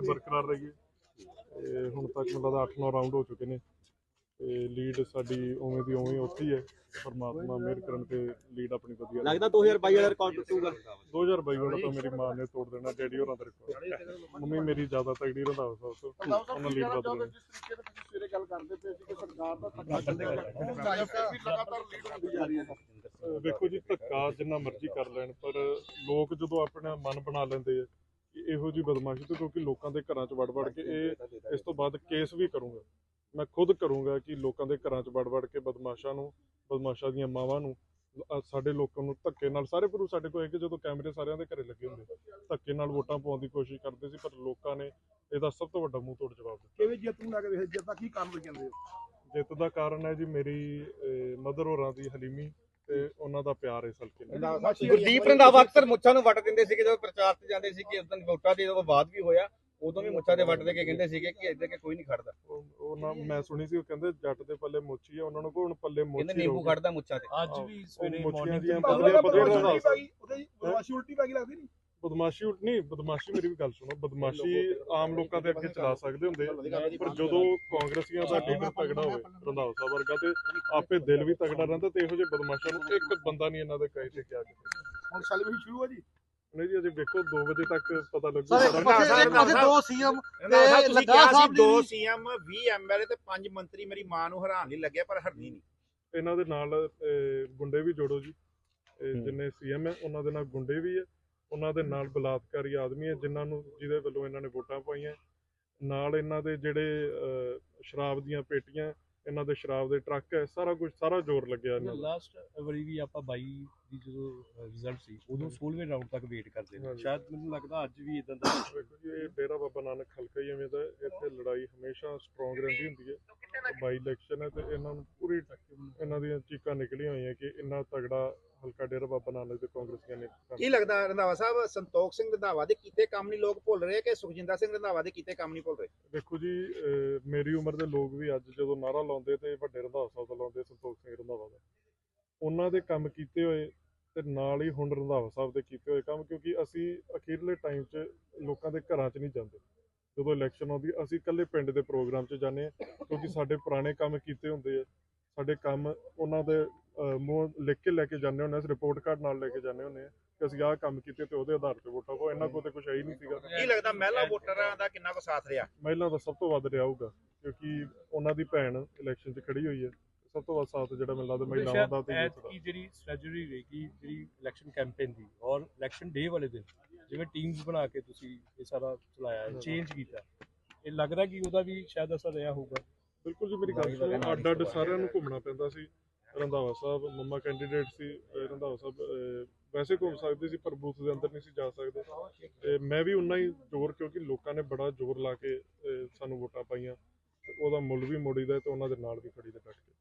Lead ਬਰਕਰਾਰ ਰਹੀ ਹੈ ਤੇ ਹੁਣ ਤੱਕ ਮੈਨੂੰ ਲੱਗਦਾ 8-9 ਰਾਊਂਡ ਹੋ ਚੁੱਕੇ ਨੇ। ਤੇ ਲੀਡ ਸਾਡੀ ਉਵੇਂ ਦੀ ਉਵੇਂ ਉੱਥੇ ਹੀ ਪਰਮਾਤਮਾ ਮਿਹਰ ਕਰਨ ਤੇ ਲੀਡ ਆਪਣੀ ਵਧੀਆ ਲੱਗਦਾ 2022 ਵਾਲਾ ਰਿਕਾਰਡ ਟੁੱਟੂਗਾ। 2022 ਵਾਲਾ ਤਾਂ ਮੇਰੀ ਮਾਂ ਨੇ ਤੋੜ ਦੇਣਾ ਡੈਡੀ ਹੋਰਾਂ ਦਾ ਰਿਕਾਰਡ ਮੰਮੀ ਮੇਰੀ ਜ਼ਿਆਦਾ ਤਗੜੀ ਰੰਧਾਵਾ ਸਾਹਿਬ ਤੋਂ ਉਹਨਾਂ ਲੀਡ ਵੱਧ ਲੈਣੀ ਜਿਸ ਤਰੀਕੇ ਨਾਲ ਤੁਸੀਂ ਸਵੇਰੇ ਗੱਲ ਕਰਦੇ ਪਏ ਸੀ ਕਿ ਸਰਕਾਰ ਦਾ ਧੱਕਾ ਚੱਲੇਗਾ ਫਿਰ ਵੀ ਲਗਾਤਾਰ ਲੀਡ ਹੁੰਦੀ ਜਾ ਰਹੀ ਹੈ ਅਹ ਵੇਖੋ ਜੀ ਧੱਕਾ ਜਿੰਨਾ ਮਰਜ਼ੀ ਕਰ ਲੈਣ ਪਰ ਲੋਕ ਜਦੋਂ ਆਪਣਾ ਮਨ ਬਣਾ ਲੈਂਦੇ ਆ ਇਹੋ ਜੀ ਬਦਮਾਸ਼ੀ ਤੋਂ ਕਿਉਂਕਿ ਲੋਕਾਂ ਦੇ ਘਰਾਂ 'ਚ ਵੜ ਵੜ ਕੇ ਇਹ ਇਸ ਤੋਂ ਬਾਅਦ ਕੇਸ ਵੀ ਕਰੂੰਗਾ। ਮੈਂ ਖੁਦ ਕਰੂੰਗਾ ਕਿ ਲੋਕਾਂ ਦੇ ਘਰਾਂ 'ਚ ਵੜ ਵੜ ਕੇ ਬਦਮਾਸ਼ਾਂ ਨੂੰ ਬਦਮਾਸ਼ਾਂ ਦੀਆਂ ਮਾਵਾਂ ਨੂੰ ਸਾਡੇ ਲੋਕਾਂ ਨੂੰ ਧੱਕੇ ਨਾਲ ਸਾਰੇ ਪ੍ਰੂਫ ਸਾਡੇ ਕੋਲ ਹੈਗੇ ਜਦੋਂ ਕੈਮਰੇ ਸਾਰਿਆਂ ਦੇ ਘਰੇ ਲੱਗੇ ਹੁੰਦੇ। ਧੱਕੇ ਨਾਲ ਵੋਟਾਂ ਪਾਉਣ ਦੀ ਕੋਸ਼ਿਸ਼ ਕਰਦੇ ਸੀ ਪਰ ਲੋਕਾਂ ਨੇ ਇਹਦਾ ਸਭ ਤੋਂ ਵੱਡਾ ਮੂੰਹ ਤੋੜ ਜਵਾਬ ਦਿੱਤਾ। ਕਿਵੇਂ ਜਿੱਤ ਨੂੰ ਲੱਗ ਰਿਹਾ ਜਿੱਤ ਦਾ ਕੀ ਕਾਰਨ ਕਹਿੰਦੇ ਹੋ? ਜਿੱਤ ਦਾ ਕਾਰਨ ਹੈ ਜੀ ਮੇਰੀ ਮਦਰ ਹੋਰਾਂ ਦੀ ਹਲੀਮੀ ਤੇ ਉਹਨਾਂ ਦਾ ਪਿਆਰ ਇਸ ਹਲਕੇ ਨਾਲ ਗੁਰਦੀਪ ਰੰਧਾਵਾ ਅਕਸਰ ਮੁੱਛਾਂ ਨੂੰ ਵੱਟ ਦਿੰਦੇ ਸੀਗੇ ਜਦੋਂ ਪ੍ਰਚਾਰ ਤੇ ਜਾਂਦੇ ਸੀ ਕਿ ਉਸ ਦਿਨ ਵੋਟਾਂ ਦੇ ਜਦੋਂ ਬਾਅਦ ਵੀ ਹੋਇਆ ਉਦੋਂ ਵੀ ਮੁੱਛਾਂ ਦੇ ਵੱਟ ਦੇ ਕੇ ਕਹਿੰਦੇ ਸੀਗੇ ਕਿ ਕਿ ਕੋਈ ਨਹੀਂ ਖੜਦਾ ਉਹ ਉਹ ਨਾ ਮੈਂ ਸੁਣੀ ਸੀ ਉਹ ਕਹਿੰਦੇ ਜੱਟ ਦੇ ਪੱਲੇ ਮੋਚੀ ਆ ਉਹਨਾਂ ਨੂੰ ਕੋਈ ਹੁਣ ਪੱਲੇ ਕਹਿੰਦੇ ਮੋਚੀ ਨਿੰਬੂ। ਖੜਦਾ ਮੁੱਛਾਂ ਤੇ ਅੱਜ ਵੀ ਸਵੇਰੇ ਮੁੱਛੀਆਂ ਮਾਰਨਿੰਗ ਦੀਆਂ ਤੁਹਾਨੂੰ ਬਦਲੀਆਂ ਲੱਗਦਾ ਬਦਲੀਆਂ ਬਦਮਾਸ਼ੀ ਦਾ ਪੈ ਗਈ ਉਹਦੇ ਬਦਮਾਸ਼ੀ ਉਲਟੀ ਪੈ ਗਈ ਲੱਗਦੀ ਨਹੀਂ ਬਦਮਾਸ਼ੀ ਨਹੀਂ ਬਦਮਾਸ਼ੀ ਮੇਰੀ ਵੀ ਗੱਲ ਸੁਣੋ। ਬਦਮਾਸ਼ੀ ਆਮ ਲੋਕਾਂ ਦੇ ਅੱਗੇ ਚਲਾ ਸਕਦੇ ਹੁੰਦੇ। ਪਰ ਜਦੋਂ ਕਾਂਗਰਸੀਆਂ ਦਾ ਲੀਡਰ ਤਗੜਾ ਹੋਵੇ ਰੰਧਾਵਾ ਸਾਹਿਬ ਵਰਗਾ ਤੇ ਆਪੇ ਦਿਲ ਵੀ ਤਗੜਾ ਰਹਿੰਦਾ ਤੇ ਇਹੋ ਜਿਹੇ ਬਦਮਾਸ਼ਾਂ ਨੂੰ ਇੱਕ ਬੰਦਾ ਨਹੀਂ ਇਹਨਾਂ ਦੇ ਕਹੇ ਤੇ ਕਿਹਾ ਹੁਣ ਸੈਲੀਬ੍ਰੇਸ਼ਨ ਸ਼ੁਰੂ ਹੈ ਜੀ। ਨਹੀਂ ਜੀ ਅਜੇ ਵੇਖੋ 2 ਵਜੇ ਤੱਕ ਪਤਾ ਲੱਗੂ। ਸਰ ਇੱਕ। ਪਾਸੇ ਇੱਕ ਪਾਸੇ ਦੋ ਸੀਐਮ ਤੁਸੀਂ ਲੱਗਾ ਸਾਹਿਬ ਦੋ ਸੀਐਮ 20 ਐਮਐਲਏ ਤੇ 5 ਮੰਤਰੀ ਮੇਰੀ ਮਾਂ ਨੂੰ ਹਰਾਉਣ ਲਈ ਲੱਗਿਆ ਪਰ ਹਰਨੀ ਨਹੀਂ। ਇਹਨਾਂ ਦੇ ਨਾਲ ਗੁੰਡੇ ਵੀ ਜੋੜੋ ਜੀ। ਜਿੰਨੇ ਸੀਐਮ ਹੈ ਉਹਨਾਂ ਦੇ ਨਾਲ ਗੁੰਡੇ ਵੀ ਹੈ। ਉਹਨਾਂ ਦੇ ਨਾਲ ਬਲਾਤਕਾਰੀ ਆਦਮੀ ਹੈ ਜਿਨ੍ਹਾਂ ਨੂੰ ਜਿਹਦੇ ਵੱਲੋਂ ਇਹਨਾਂ ਨੇ ਵੋਟਾਂ ਪਾਈਆਂ। ਨਾਲ ਇਹਨਾਂ ਦੇ ਜਿਹੜੇ ਸ਼ਰਾਬ ਦੀਆਂ ਪੇਟੀਆਂ ਇਹਨਾਂ ਦੇ ਸ਼ਰਾਬ ਦੇ ਟਰੱਕ ਹੈ ਸਾਰਾ ਕੁਝ ਸਾਰਾ ਜ਼ੋਰ ਲੱਗਿਆ ਇਹਨਾਂ ਦਾ। ਲਾਸਟ ਵਾਰੀ ਵੀ ਆਪਾਂ 22 ਦੀ ਜਦੋਂ ਰਿਜ਼ਲਟ ਸੀ ਉਦੋਂ 16ਵੇਂ ਰਾਊਂਡ ਤੱਕ ਵੇਟ ਕਰਦੇ ਨੇ। ਸ਼ਾਇਦ ਮੈਨੂੰ ਲੱਗਦਾ ਅੱਜ ਵੀ ਇਦਾਂ ਦਾ ਵੇਖੋ ਜੀ ਇਹ ਡੇਰਾ ਬਾਬਾ ਨਾਨਕ ਹਲਕਾ ਹੀ ਐਵੇਂ ਦਾ। ਇੱਥੇ ਲੜਾਈ ਹਮੇਸ਼ਾ ਸਟਰੋਂਗ ਰਹਿੰਦੀ ਹੁੰਦੀ ਹੈ। ਬਾਈ ਇਲੈਕਸ਼ਨ ਹੈ ਤੇ ਇਹਨਾਂ ਨੂੰ ਪੂਰੀ ਇਹਨਾਂ ਦੀਆਂ ਚੀਕਾਂ ਨਿਕਲੀਆਂ ਹੋਈਆਂ ਕਿ ਇੰਨਾ ਤਗੜਾ ਹਲਕਾ ਡੇਰਾ ਬਾਬਾ ਨਾਨਕ ਦੇ ਕਾਂਗਰਸੀਆਂ ਨੇ ਕੀ ਲੱਗਦਾ ਰੰਧਾਵਾ ਸਾਹਿਬ ਸੰਤੋਖ ਸਿੰਘ ਰੰਧਾਵਾ ਦੇ ਕੀਤੇ ਕੰਮ ਨਹੀਂ ਲੋਕ ਭੁੱਲ ਰਹੇ ਕਿ ਸੁਖਜਿੰਦਰ ਸਿੰਘ ਰੰਧਾਵਾ ਦੇ ਕੀਤੇ ਕੰਮ ਨਹੀਂ ਭੁੱਲ ਰਹੇ? ਦੇਖੋ ਜੀ ਮੇਰੀ ਉਮਰ ਦੇ ਲੋਕ ਵੀ ਅੱਜ ਜਦੋਂ ਨਾਰਾ ਲਾਉਂਦੇ ਤੇ ਵੱਡੇ ਰੰਧਾਵਾ ਸਾਹਿਬ ਦਾ ਲਾਉਂਦੇ ਸੰਤੋਖ ਸਿੰਘ ਰੰਧਾਵਾ ਦਾ। ਉਹਨਾਂ ਦੇ ਕੰਮ ਕੀਤੇ ਹੋਏ ਤੇ ਨਾਲ ਹੀ ਹੁਣ ਰੰਧਾਵਾ ਸਾਹਿਬ ਦੇ ਕੀਤੇ ਹੋਏ ਕੰਮ ਕਿਉਂਕਿ ਅਸੀਂ ਅਖੀਰਲੇ ਟਾਈਮ 'ਚ ਲੋਕਾਂ ਦੇ ਘਰਾਂ 'ਚ ਨਹੀਂ ਜਾਂਦੇ। ਜਦੋਂ ਇਲੈਕਸ਼ਨ ਆਉਂਦੀ ਅਸੀਂ ਇਕੱਲੇ ਪਿੰਡ ਦੇ ਪ੍ਰੋਗਰਾਮ 'ਚ ਜਾਂਦੇ ਕਿਉਂਕਿ ਸਾਡੇ ਪੁਰਾਣੇ ਕੰਮ ਕੀਤੇ ਹੁੰਦੇ ਆ। ਸਾਡੇ ਕੰਮ ਉਹਨਾਂ ਦੇ ਮੂੰਹ ਲਿਖ ਕੇ ਲੈ ਕੇ ਜਾਂਦੇ ਹੁੰਦੇ ਆ ਰਿਪੋਰਟ ਕਾਰਡ ਨਾਲ ਲੈ ਕੇ ਜਾਂਦੇ ਹੁੰਦੇ ਆ ਕਿ ਅਸੀਂ ਆਹ ਕੰਮ ਕੀਤੇ ਤੇ ਉਹਦੇ ਆਧਾਰ ਤੇ ਵੋਟਾਂ ਪਾਓ। ਇਹਨਾਂ ਕੋਲ ਤੇ ਕੁਝ ਹੈ ਹੀ ਨਹੀਂ ਸੀਗਾ। ਕੀ ਲੱਗਦਾ ਮਹਿਲਾ ਵੋਟਰਾਂ ਦਾ ਕਿੰਨਾ ਕੁ ਸਾਥ ਰਿਹਾ? ਮਹਿਲਾ ਦਾ ਸਭ ਤੋਂ ਵੱਧ ਰਿਹਾ ਹੋਊਗਾ ਕਿਉਂਕਿ ਉਹਨਾਂ ਦੀ ਭੈਣ ਇਲੈਕਸ਼ਨ 'ਚ ਖੜੀ ਹੋਈ ਹੈ। ਸਭ ਤੋਂ ਵੱਧ ਸਾਥ ਜਿਹੜਾ ਮੈਨੂੰ ਲੱਗਦਾ ਮਹਿਲਾਵਾਂ ਦਾ ਤੇ ਐਤ। ਕੀ ਜਿਹੜੀ ਸਟ੍ਰੈਟਜੀ ਰਹੇਗੀ ਜਿਹੜੀ ਇਲੈਕਸ਼ਨ ਕੈਂਪੇਨ ਦੀ ਔਰ ਇਲੈਕਸ਼ਨ ਡੇ ਵਾਲੇ ਦਿਨ ਜਿਵੇਂ ਟੀਮਸ ਬਣਾ ਕੇ ਤੁਸੀਂ ਇਹ ਸਾਰਾ ਚਲਾਇਆ ਚੇਂਜ ਕੀਤਾ ਇਹ ਲੱਗਦਾ ਕਿ ਉਹਦਾ ਵੀ ਸ਼ਾਇਦ ਅਸਰ ਰਿਹਾ ਹੋਊਗਾ। ਬਿਲਕੁਲ ਜੀ ਮੇਰੀ ਗੱਲ ਸੁਣੋ ਅੱਡ ਅੱਡ ਸਾਰਿਆਂ ਨੂੰ ਘੁੰਮਣਾ ਪੈਂਦਾ ਸੀ ਰੰਧਾਵਾ ਸਾਹਿਬ ਮੰਮਾ ਕੈਂਡੀਡੇਟ ਸੀ ਰੰਧਾਵਾ ਸਾਹਿਬ ਵੈਸੇ ਘੁੰਮ ਸਕਦੇ ਸੀ ਪਰ ਬੂਥ ਦੇ ਅੰਦਰ ਨਹੀਂ ਸੀ ਜਾ ਸਕਦੇ। ਤੇ ਮੈਂ ਵੀ ਉਨਾ ਹੀ ਜ਼ੋਰ ਕਿਉਂਕਿ ਲੋਕਾਂ ਨੇ ਬੜਾ ਜ਼ੋਰ ਲਾ ਕੇ ਸਾਨੂੰ ਵੋਟਾਂ ਪਾਈਆਂ ਉਹਦਾ ਮੁੱਲ ਵੀ ਮੋੜੀਦਾ ਤੇ ਉਹਨਾਂ ਦੇ ਨਾਲ ਵੀ ਖੜੀ ਦਾ ਡਟ ਕੇ।